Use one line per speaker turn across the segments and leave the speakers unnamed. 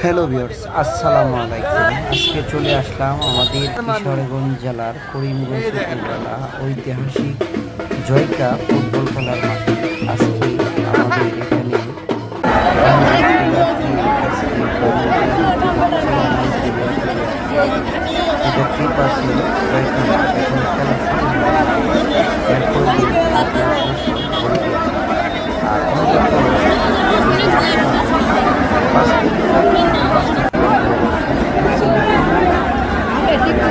hello viewers আসসালামু আলাইকুম আজকে চলে আসলাম আমাদের কিশোরগঞ্জ জেলার করিমগঞ্জ উপজেলা ঐতিহাসিক জয়কা ফুটবল খেলার মাঠে আজকে আমাদের এখানে পাচ্ছেন জয়কা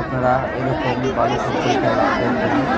আপনারা এরকম ভালো ফুটবল খেলা দেখবেন